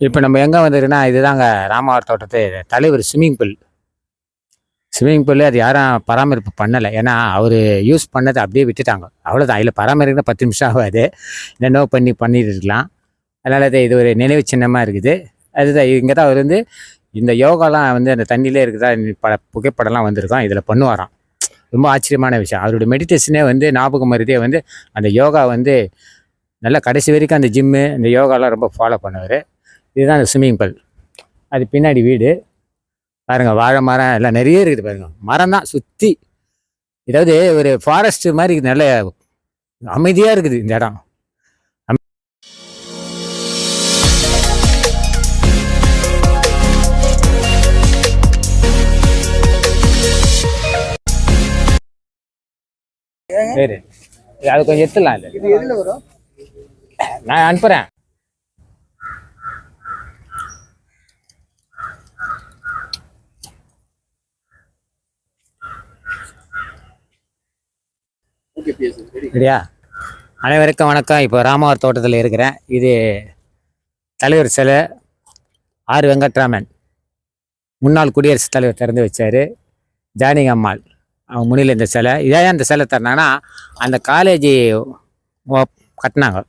இப்போ நம்ம எங்கே வந்திருக்குன்னா இதுதாங்க ராமவர் தோட்டத்து தலைவர் ஸ்விம்மிங் பூல் ஸ்விம்மிங் பூல் அது யாரும் பராமரிப்பு பண்ணலை. ஏன்னா அவர் யூஸ் பண்ணதை அப்படியே விட்டுட்டாங்க. அவ்வளோதான் அதில் பராமரிக்கணும் பத்து நிமிஷம் ஆகாது. என்னென்னோ பண்ணி பண்ணிட்டு இருக்கலாம். அதனால் அது இது ஒரு நினைவு சின்னமாக இருக்குது. அதுதான் இங்கே தான் அவர் வந்து இந்த யோகாலாம் வந்து அந்த தண்ணியிலே இருக்குதா பல புகைப்படம்லாம் வந்திருக்கோம் இதில் பண்ணுவாராம். ரொம்ப ஆச்சரியமான விஷயம். அவருடைய மெடிடேஷனே வந்து ஞாபகம் மருதே வந்து அந்த யோகா வந்து நல்லா கடைசி வரைக்கும் அந்த ஜிம்மு இந்த யோகாலாம் ரொம்ப ஃபாலோ பண்ணுவார். இதுதான் அந்த ஸ்விம்மிங் பூல் அது பின்னாடி வீடு. பாருங்க வாழை மரம் எல்லாம் நிறைய இருக்குது பாருங்க. மரம் தான் சுற்றி ஏதாவது ஒரு ஃபாரஸ்ட் மாதிரி நல்ல அமைதியாக இருக்குது இந்த இடம். சரி. அது கொஞ்சம் எடுத்துடலாம் இல்லை நான் அனுப்புகிறேன் சரியா? அனைவருக்கும் வணக்கம். இப்போ ராமவர் தோட்டத்தில் இருக்கிறேன். இது தலைவர் சிலை ஆர் வெங்கட்ராமன். முன்னாள் குடியரசுத் தலைவர் திறந்து வச்சார். ஜானகி அம்மாள். அவங்க முன்னில் இந்த சிலை. இதே அந்த சிலை திறனாங்கன்னா அந்த காலேஜ் கட்டினாங்க.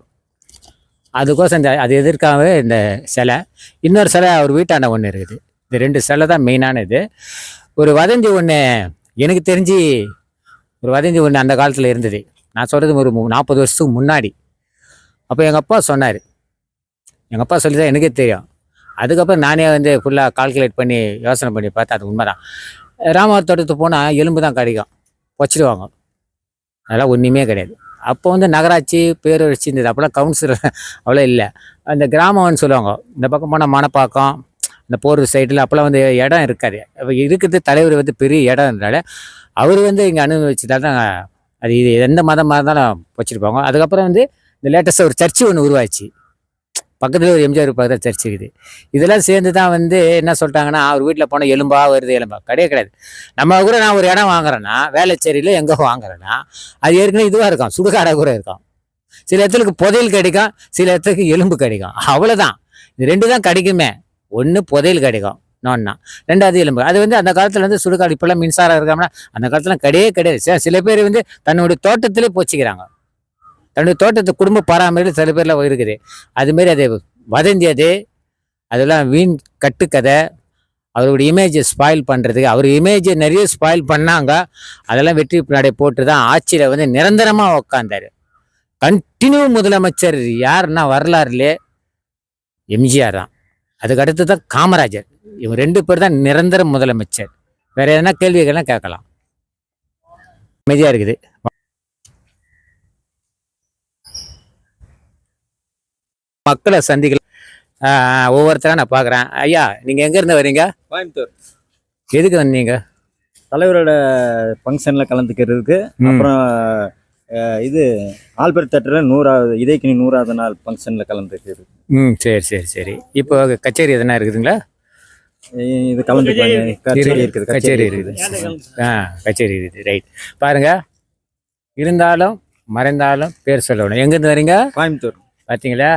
அதுக்கோசம் இந்த அது எதிர்க்காகவே இந்த சிலை? இன்னொரு சிலை அவர் வீட்டாண்ட ஒன்று இருக்குது. இந்த ரெண்டு சிலை தான் மெயினானது ஒரு வதந்தி ஒன்று எனக்கு தெரிஞ்சு ஒரு வதந்தி ஒன்று அந்த காலத்தில் இருந்தது. நான் சொல்கிறது ஒரு மு- நாற்பது வருஷத்துக்கு முன்னாடி. அப்போ எங்கள் அப்பா சொன்னார். எங்கள் அப்பா சொல்லி தான் எனக்கே தெரியும். அதுக்கப்புறம் நானே வந்து ஃபுல்லாக கால்குலேட் பண்ணி யோசனை பண்ணி பார்த்தா அது உண்மைதான். ராமர் தோட்டத்துக்கு போனால் எலும்பு தான் கிடைக்கும். வச்சிடுவாங்க அதெல்லாம் ஒன்றுமே கிடையாது. அப்போ வந்து நகராட்சி பேரூராட்சி இருந்தது அப்போலாம் கவுன்சிலர் அவ்வளோ இல்லை. அந்த கிராமம்னு சொல்லுவாங்க. இந்த பக்கம் போனால் மணப்பாக்கம் இந்த போர் சைடில் அப்போல்லாம் வந்து இடம் இருக்காது. அப்போ இருக்கிறது தலைவர் வந்து பெரிய இடம் இருந்தால அவர் வந்து இங்கே அனுபவிச்சதால தான் அது இது எந்த மதமாக இருந்தாலும் வச்சுருப்பாங்க அதுக்கப்புறம் வந்து இந்த லேட்டஸ்ட்டாக ஒரு சர்ச்சு ஒன்று உருவாச்சு. பக்கத்தில் ஒரு எம்ஜிஆர் பக்கத்தில் சர்ச் இருக்குது. இதெல்லாம் சேர்ந்து தான் வந்து என்ன சொல்லிட்டாங்கன்னா அவர் வீட்டில் போனால் எலும்பா வருது எலும்பா. கிடையாது கிடையாது. நம்ம கூட நான் ஒரு இடம் வாங்குறேன்னா வேலைச்சேரியில் எங்கே வாங்குறேன்னா அது ஏற்கனவே இதுவாக இருக்கும். சுடுகாடாக கூட இருக்கும். சில இடத்துக்கு புதையல் கிடைக்கும் சில இடத்துக்கு எலும்பு கிடைக்கும். அவ்வளோதான் இது ரெண்டு தான் கிடைக்குமே. ஒன்று புதையல் கிடைக்கும். நோன்னா. ரெண்டாவது எலும்பு. அது வந்து அந்த காலத்தில் வந்து சுடுகாடு இப்போல்லாம் மின்சாரம் இருக்காங்கன்னா அந்த காலத்தில் கிடையவே கிடையாது. சில- சில பேர் வந்து தன்னுடைய தோட்டத்திலே போச்சுக்கிறாங்க. தன்னுடைய தோட்டத்தை குடும்ப பராமரிப்பு சில பேர்லாம் இருக்குது. அதுமாரி அது வதந்தி அது. அதெல்லாம் வீண் கட்டுக்கதை. அவருடைய இமேஜை ஸ்பாயில் பண்ணுறதுக்கு அவர் இமேஜை நிறைய ஸ்பாயில் பண்ணாங்க. அதெல்லாம் வெற்றி நடை போட்டு தான் ஆட்சியில் வந்து நிரந்தரமாக உக்காந்தார். கண்டினியூ முதலமைச்சர் யாருன்னா வரலாறுலே எம்ஜிஆர் தான் அதுக்கு அடுத்து தான் காமராஜர். இவங்க ரெண்டு பேர் தான் நிரந்தர முதலமைச்சர். வேற எதனா கேள்விகள்லாம் கேட்கலாம். அமைதியாக இருக்குது. மக்களை சந்திக்கல. ஆஹ் ஒவ்வொருத்தரா நான் பார்க்குறேன். ஐயா நீங்கள் எங்கேருந்து வரீங்க? கோயம்புத்தூர். எதுக்கு வந்தீங்க? தலைவரோட ஃபங்க்ஷனில் கலந்துக்கிறதுக்கு. அப்புறம் இது ஆல்பர்ட் தேட்டரில் நூறாவது இதயக்கினி நூறாவது நாள் ஃபங்க்ஷனில் கலந்துக்கிறது. ம் சரி சரி சரி. இப்போ கச்சேரி எதனா இருக்குதுங்களா? இது கலந்துப்பாங்க கச்சேரி இருக்குது. கச்சேரி இருக்குது ஆ கச்சேரி இருக்குது. ரைட் பாருங்க. இருந்தாலும் மறைந்தாலும் பேர் சொல்லணும். எங்கேருந்து வரீங்க? கோயம்புத்தூர். பார்த்தீங்களா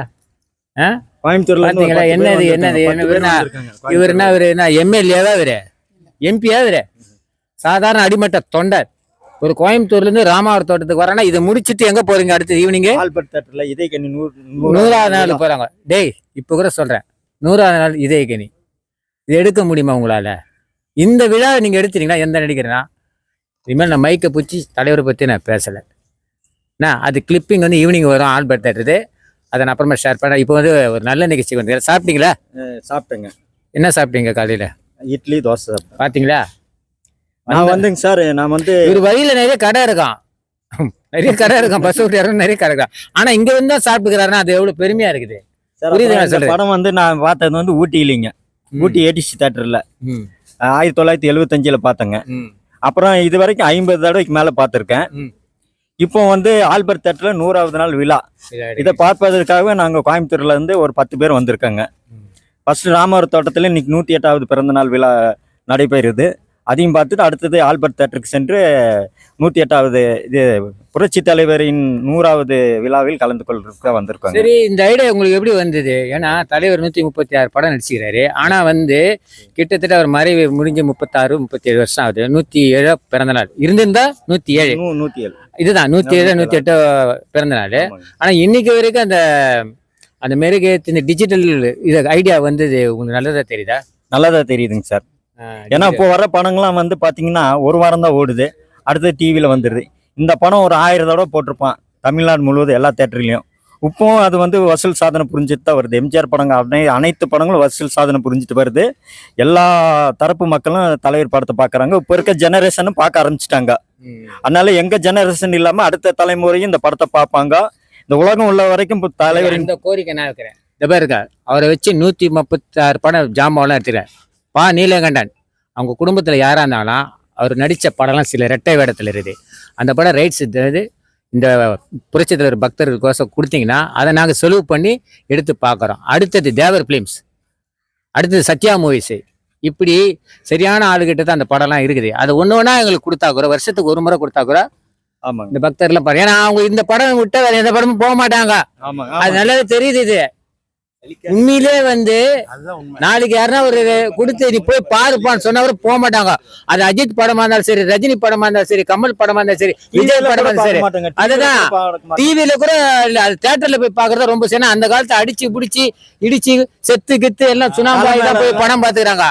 ஆ? கோயம்புத்தூர்ல இருந்து ஒரு பாத்தீங்களா? பத்து பேர் என்னது, என்னது, இவருனா-. இவர் என்ன இவர் என்ன எம்எல்ஏவா இவர்? எம்பியா இவர்? சாதாரண அடிமட்ட தொண்டர். ஒரு கோயம்புத்தூர்லேருந்து ராமாவர் தோட்டத்துக்கு வரேன்னா இதை முடிச்சிட்டு எங்கே போறீங்க அடுத்து ஈவினிங்கு ஆல்பர்ட் தேட்டரில் இதயக்கினி நூறு நூறாவது நாள் போகிறாங்க டேய் இப்போ கூட சொல்கிறேன் நூறாவது நாள் இதே கனி. இது எடுக்க முடியுமா உங்களால்? இந்த விழா நீங்கள் எடுத்தீங்கன்னா எந்த நடிக்கிறேன்னா இனிமேல் நான் மைக்கை பிடிச்சி தலைவரை பற்றி நான் பேசலை. என்ன அது கிளிப்பிங் வந்து ஈவினிங் வரும் ஆல்பர்ட் தேட்டரு அதை நான் அப்புறமா ஷேர் பண்ணேன் இப்போ வந்து ஒரு நல்ல நிகழ்ச்சி வந்து சாப்பிட்டீங்களா? சாப்பிட்டேங்க. என்ன சாப்பிட்டீங்க காலையில்? இட்லி தோசை சாப்பிட்டேன். பார்த்தீங்களா நான் வந்துங்க சார். நான் வந்து இவர் வழியில நிறைய கடை இருக்கான் நிறைய கடை இருக்கான் பஸ் விட்டு இறங்க நிறைய கடை இருக்கான் ஆனா இங்க வந்து தான் சாப்பிட்டுக்கிறாருன்னா அது எவ்வளவு பெருமையா இருக்குது. சார் புரியுது அப்புறம் நான் இந்த சொல்றது. படம் வந்து நான் பார்த்தது வந்து ஊட்டி இல்லைங்க. ஊட்டி ஏடிசி தேட்டரில் ஆயிரத்தி தொள்ளாயிரத்தி எழுபத்தஞ்சில் பார்த்தேங்க. அப்புறம் இது வரைக்கும் ஐம்பது தடவைக்கு மேலே பார்த்துருக்கேன். இப்போ வந்து ஆல்பர்ட் தேட்டரில் நூறாவது நாள் விழா. இதை பார்ப்பதற்காக நாங்கள் கோயம்புத்தூர்ல இருந்து ஒரு பத்து பேர் வந்திருக்கோங்க. ம். ஃபர்ஸ்ட் ராமவர் தோட்டத்தில் இன்னைக்கு நூற்றி எட்டாவது பிறந்த நாள் விழா நடைபெறுது. அதையும் பார்த்துட்டு அடுத்தது ஆல்பர்ட் தேட்டருக்கு சென்று நூற்றி எட்டாவது இது புரட்சி தலைவரின் நூறாவது விழாவில் கலந்து கொள்றதுக்கு வந்திருக்காங்க. சரி இந்த ஐடியா உங்களுக்கு எப்படி வந்தது? ஏன்னா தலைவர் நூத்தி முப்பத்தி ஆறு படம் நடிச்சுக்கிறாரு. ஆனா வந்து கிட்டத்தட்ட அவர் மறைவு முடிஞ்சு முப்பத்தாறு முப்பத்தி ஏழு வருஷம் ஆகுது. நூத்தி ஏழு பிறந்த நாள். இருந்திருந்தா நூத்தி ஏழு. நூ- நூத்தி ஏழு. இதுதான் நூத்தி ஏழு நூத்தி எட்டு பிறந்த நாள். ஆமாங்க. ஆனா இன்னைக்கு வரைக்கும் அந்த அந்த மெருகு இந்த டிஜிட்டல் இது ஐடியா வந்தது உங்களுக்கு நல்லதா தெரியுதா? நல்லதா தெரியுதுங்க சார். ஏன்னா இப்போ வர படங்கள்லாம் வந்து பாத்தீங்கன்னா ஒரு வாரம் தான் ஓடுது. அடுத்து டிவியில் வந்துடுது இந்த படம் ஒரு ஆயிரம் தடவை போட்டிருப்பான். தமிழ்நாடு முழுவதும் எல்லா தேட்டர்லையும். இப்போவும் அது வந்து வசூல் சாதனை புரிஞ்சுட்டு தான் வருது. எம்ஜிஆர் படங்கள் அனை அனைத்து படங்களும் வசூல் சாதனை புரிஞ்சுட்டு வருது. எல்லா தரப்பு மக்களும் தலைவர் படத்தை பார்க்குறாங்க இப்போ இருக்க ஜெனரேஷனும் பார்க்க ஆரம்பிச்சிட்டாங்க. அதனால எங்க ஜெனரேஷன் இல்லாமல் அடுத்த தலைமுறையும் இந்த படத்தை பார்ப்பாங்க இந்த உலகம் உள்ள வரைக்கும் இப்போ தலைவரின் இந்த கோரிக்கை நான் வைக்கிறேன். இந்த பேர் இருக்கா அவரை வச்சு நூத்தி முப்பத்தாறு படம் ஜாமாவெல்லாம் எடுத்துக்கிறேன் பா நீலகண்டன். அவங்க குடும்பத்துல யாரா இருந்தாலும் அவர் நடிச்ச படம்லாம் சில ரெட்டை வேடத்துல இருக்குது. அந்த படம் ரைட்ஸ் இது இந்த புரட்சி தலைவர் பக்தர்களுக்கோசம் கொடுத்தீங்கன்னா அதை நாங்கள் செலவு பண்ணி எடுத்து பார்க்குறோம். அடுத்தது தேவர் ஃபிலிம்ஸ் அடுத்தது சத்யா மூவிஸ் இப்படி சரியான ஆளுகிட்ட தான் அந்த படம்லாம் இருக்குது. அது ஒன்று ஒன்றா எங்களுக்கு கொடுத்தா கூட வருஷத்துக்கு ஒரு முறை கொடுத்தா கூட ஆமாங்க. இந்த பக்தர்லாம் பாரு ஏன்னா அவங்க இந்த படம் விட்டா வேற எந்த படமும் போக மாட்டாங்க. அது நல்லாவே தெரியுது இது. உண்மையிலே வந்து நாளைக்கு யாருன்னா ஒரு கொடுத்து நீ போய் பாருப்பான்னு சொன்னவரை போக மாட்டாங்க. அது அஜித் படமா இருந்தாலும் சரி ரஜினி படமா இருந்தாலும் சரி கமல் படமா இருந்தாலும் சரி விஜய் படமா இருந்தாலும் சரி. அதுதான். டிவில கூட அது தியேட்டர்ல போய் பாக்குறதா ரொம்ப சேனா அந்த காலத்தை அடிச்சு பிடிச்சி இடிச்சு செத்து கித்து எல்லாம் சுனாமி தான் போய் படம் பாத்துக்கிறாங்க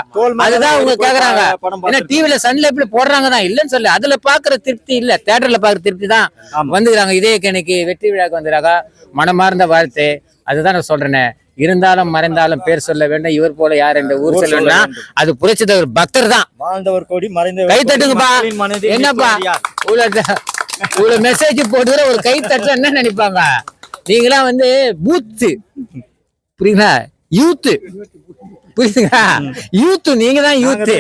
அதுதான் அவங்க கேக்குறாங்க. ஏன்னா டிவில சன்ல எப்படி போடுறாங்க தான். இல்லன்னு சொல்லு அதுல பாக்குற திருப்தி இல்ல. தியேட்டர்ல பாக்குற திருப்தி தான். வந்துக்கிறாங்க. இதே கணிக்கு வெற்றி விழாக்கு வந்துறாங்க மனமார்ந்த வாழ்த்து. அதுதான் நான் சொல்றேனே. இருந்தாலும் மறைந்தாலும் பேர் சொல்ல வேண்டும். இவர் போல யார் என்ற ஊர் சொல்லணும்னா அது புரட்சி பக்தர் தான். வாழ்ந்தவர் கோடி மறைந்தவர் கை தட்டுங்கப்பா. என்னப்பா? இவ்வளவு மெசேஜ் போட்டுக்கிற ஒரு கை தட்டல என்ன நினைப்பாங்க? நீங்களாம் வந்து பூத்து புரியுங்களா யூத்து புரியுதுங்களா? யூத்து நீங்க தான் யூத்து.